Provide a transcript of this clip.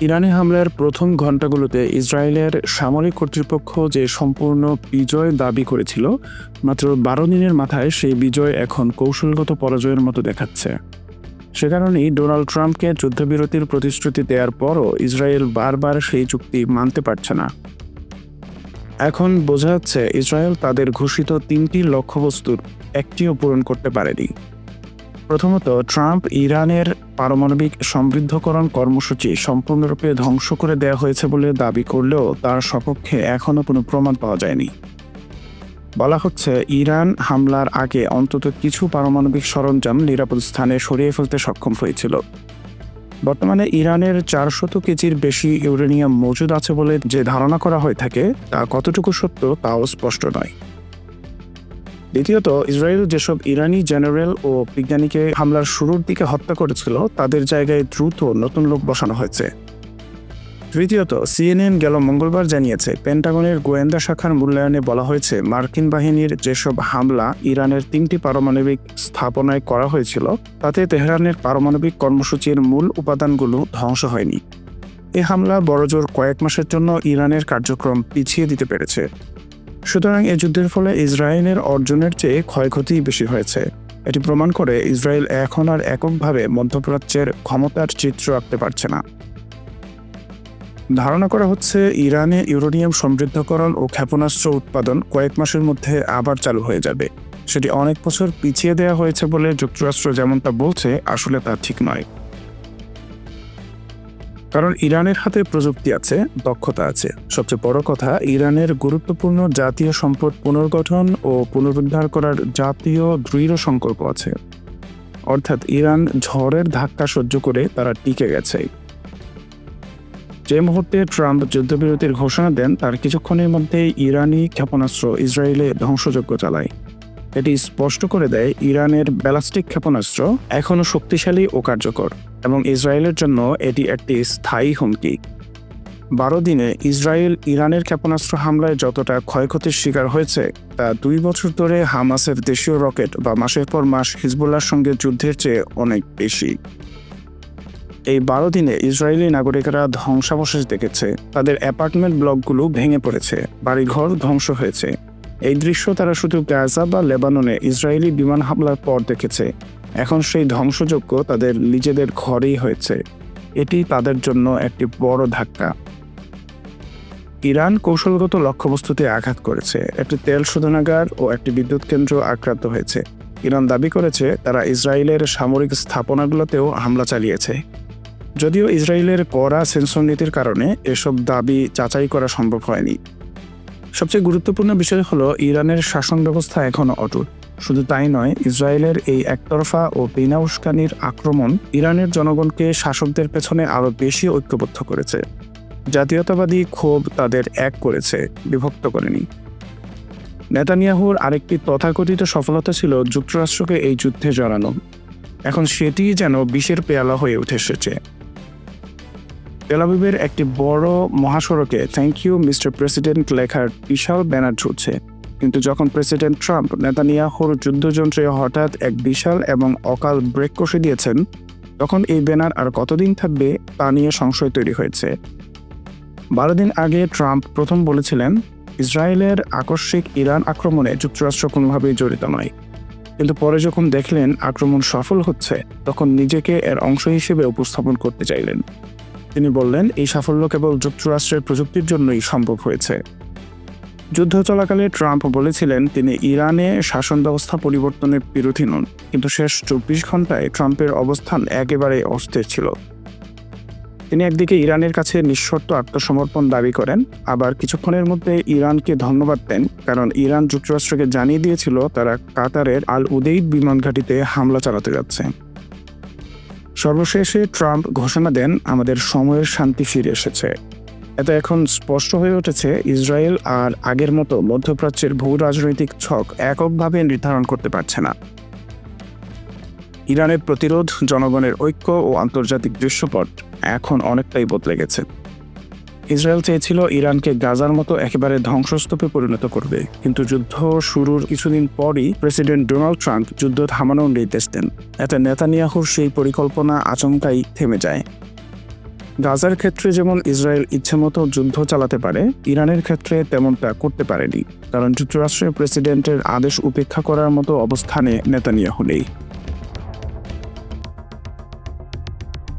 ইরানি হামলার প্রথম ঘণ্টাগুলোতে ইসরায়েলের সামরিক কর্তৃপক্ষ যে সম্পূর্ণ বিজয় দাবি করেছিল, মাত্র বারো দিনের মাথায় সেই বিজয় এখন কৌশলগত পরাজয়ের মতো দেখাচ্ছে। সে কারণেই ডোনাল্ড ট্রাম্পকে যুদ্ধবিরতির প্রতিশ্রুতি দেওয়ার পরও ইসরায়েল বারবার সেই চুক্তি মানতে পারছে না। এখন বোঝা যাচ্ছে, ইসরায়েল তাদের ঘোষিত তিনটি লক্ষ্যবস্তুর একটিও পূরণ করতে পারেনি। প্রথমত, ট্রাম্প ইরানের পারমাণবিক সমৃদ্ধকরণ কর্মসূচি সম্পূর্ণরূপে ধ্বংস করে দেওয়া হয়েছে বলে দাবি করলেও তার সপক্ষে এখনও কোনো প্রমাণ পাওয়া যায়নি। বলা হচ্ছে, ইরান হামলার আগে অন্তত কিছু পারমাণবিক সরঞ্জাম নিরাপদ স্থানে সরিয়ে ফেলতে সক্ষম হয়েছিল। বর্তমানে ইরানের চারশত কেজির বেশি ইউরেনিয়াম মজুদ আছে বলে যে ধারণা করা হয়ে থাকে, তা কতটুকু সত্য তাও স্পষ্ট নয়। দ্বিতীয়ত, ইসরায়েল যেসব ইরানি জেনারেল ও বিজ্ঞানীকে হামলার শুরুর দিকে হত্যা করেছিল, তাদের জায়গায় দ্রুত নতুন লোক বসানো হয়েছে। তৃতীয়ত, সিএনএন গেল মঙ্গলবার জানিয়েছে, পেন্টাগনের গোয়েন্দা শাখার মূল্যায়নে বলা হয়েছে, মার্কিন বাহিনীর যেসব হামলা ইরানের তিনটি পারমাণবিক স্থাপনায় করা হয়েছিল, তাতে তেহরানের পারমাণবিক কর্মসূচির মূল উপাদানগুলো ধ্বংস হয়নি। এ হামলা বড়জোর কয়েক মাসের জন্য ইরানের কার্যক্রম পিছিয়ে দিতে পেরেছে। সুতরাং এ যুদ্ধের ফলে ইসরায়েলের অর্জনের চেয়ে ক্ষয়ক্ষতি বেশি হয়েছে। এটি প্রমাণ করে ইসরায়েল এখন আর এককভাবে মধ্যপ্রাচ্যের ক্ষমতার চিত্র আঁকতে পারছে না। ধারণা করা হচ্ছে ইরানে ইউরোনিয়াম সমৃদ্ধকরণ ও ক্ষেপণাস্ত্র উৎপাদন কয়েক মাসের মধ্যে আবার চালু হয়ে যাবে। সেটি অনেক বছর পিছিয়ে দেওয়া হয়েছে বলে যুক্তরাষ্ট্র যেমনটা বলছে, আসলে তা ঠিক নয়। কারণ ইরানের হাতে প্রযুক্তি আছে, দক্ষতা আছে। সবচেয়ে বড় কথা, ইরানের গুরুত্বপূর্ণ জাতীয় সম্পদ পুনর্গঠন ও পুনরুদ্ধার করার জাতীয় দৃঢ় সংকল্প আছে। অর্থাৎ ইরান ঝড়ের ধাক্কা সহ্য করে তারা টিকে গেছে। যে মুহূর্তে ট্রাম্প যুদ্ধবিরতির ঘোষণা দেন, তার কিছুক্ষণের মধ্যেই ইরানি ক্ষেপণাস্ত্র ইসরায়েলে ধ্বংসযজ্ঞ চালায়। এটি স্পষ্ট করে দেয়, ইরানের ব্যালাস্টিক ক্ষেপণাস্ত্র এখনও শক্তিশালী ও কার্যকর। এবং ইসরায়েলের জন্য এটি একটি স্থায়ী হুমকি। বারো দিনে ইসরায়েল ইরানের ক্ষেপণাস্ত্র হামলায় যতটা ক্ষয়ক্ষতির শিকার হয়েছে, তা দুই বছর ধরে হামাসের দেশীয় রকেট বা মাসের পর মাস হিজবুল্লার সঙ্গে যুদ্ধের চেয়ে অনেক বেশি। এই বারো দিনে ইসরায়েলি নাগরিকরা ধ্বংসাবশেষ দেখেছে। তাদের অ্যাপার্টমেন্ট ব্লকগুলো ভেঙে পড়েছে। বাড়িঘর ধ্বংস হয়েছে। এই দৃশ্য তারা শুধু গাজা বা লেবাননে ইসরায়েলি বিমান হামলার পর দেখেছে। এখন সেই ধ্বংসযোগ্য তাদের নিজেদের ঘরেই হয়েছে। এটি তাদের জন্য একটি বড় ধাক্কা। ইরান কৌশলগত লক্ষ্যবস্তুতে আঘাত করেছে। একটি তেল শোধনাগার ও একটি বিদ্যুৎ কেন্দ্র আক্রান্ত হয়েছে। ইরান দাবি করেছে, তারা ইসরায়েলের সামরিক স্থাপনাগুলোতেও হামলা চালিয়েছে। যদিও ইসরায়েলের কড়া সেন্সর নীতির কারণে এসব দাবি যাচাই করা সম্ভব হয়নি। সবচেয়ে গুরুত্বপূর্ণ বিষয় হলো ইরানের শাসন ব্যবস্থা এখনও অটুট। শুধু তাই নয়, ইসরায়েলের এই একতরফা ও বিনা উস্কানির আক্রমণ ইরানের জনগণকে শাসকদের পেছনে আরও বেশি ঐক্যবদ্ধ করেছে। জাতীয়তাবাদী ক্ষোভ তাদের এক করেছে, বিভক্ত করেনি। নেতানিয়াহুর আরেকটি তথাকথিত সফলতা ছিল যুক্তরাষ্ট্রকে এই যুদ্ধে জড়ানো। এখন সেটি যেন বিষের পেয়ালা হয়ে উঠে এসেছে। তেলাবিবের একটি বড় মহাসড়কে থ্যাংক ইউ মিস্টার প্রেসিডেন্ট লেখার বিশাল ব্যানার ঝুলছে কিন্তু যখন প্রেসিডেন্ট ট্রাম্প নেতানিয়াহুর যুদ্ধযন্ত্রে হঠাৎ এক বিশাল এবং অকাল ব্রেক কষে দিয়েছেন, তখন এই ব্যানার আর কতদিন থাকবে তা নিয়ে সংশয় তৈরি হয়েছে। বারো দিন আগে ট্রাম্প প্রথম বলেছিলেন, ইসরায়েলের আকস্মিক ইরান আক্রমণে যুক্তরাষ্ট্র কোনোভাবেই জড়িত নয়। কিন্তু পরে যখন দেখলেন আক্রমণ সফল হচ্ছে, তখন নিজেকে এর অংশ হিসেবে উপস্থাপন করতে চাইলেন। বললেন, এই সাফল্য কেবল যুক্তরাষ্ট্রের প্রযুক্তির জন্যই সম্ভব হয়েছে। যুদ্ধ চলাকালে ট্রাম্প বলেছিলেন, তিনি ইরানে শাসন ব্যবস্থা পরিবর্তনের বিরোধী নন। কিন্তু শেষ চব্বিশ ঘন্টায় ট্রাম্পের অবস্থান একেবারে অস্থির ছিল। তিনি একদিকে ইরানের কাছে নিঃশর্ত আত্মসমর্পণ দাবি করেন, আবার কিছুক্ষণের মধ্যে ইরানকে ধন্যবাদ দেন, কারণ ইরান যুক্তরাষ্ট্রকে জানিয়ে দিয়েছিল, তারা কাতারের আল উদেইদ বিমান ঘাঁটিতে হামলা চালাতে যাচ্ছে। সর্বশেষে ট্রাম্প ঘোষণা দেন আমাদের সময়ের শান্তি ফিরে এসেছে। এতে এখন স্পষ্ট হয়ে উঠেছে ইসরায়েল আর আগের মতো মধ্যপ্রাচ্যের ভূ রাজনৈতিক ছক এককভাবে নির্ধারণ করতে পারছে না। ইরানের প্রতিরোধ, জনগণের ঐক্য ও আন্তর্জাতিক দৃশ্যপট এখন অনেকটাই বদলে গেছে। ইসরায়েল চেয়েছিল ইরানকে গাজার মতো একেবারে ধ্বংসস্তূপে পরিণত করবে। কিন্তু যুদ্ধ শুরুর কিছুদিন পরই প্রেসিডেন্ট ডোনাল্ড ট্রাম্প যুদ্ধ থামানোর নির্দেশ দেন। এতে নেতানিয়াহুর সেই পরিকল্পনা আচমকাই থেমে যায়। গাজার ক্ষেত্রে যেমন ইসরায়েল ইচ্ছেমতো যুদ্ধ চালাতে পারে, ইরানের ক্ষেত্রে তেমনটা করতে পারেনি। কারণ যুক্তরাষ্ট্রের প্রেসিডেন্টের আদেশ উপেক্ষা করার মতো অবস্থানে নেতানিয়াহু নেই।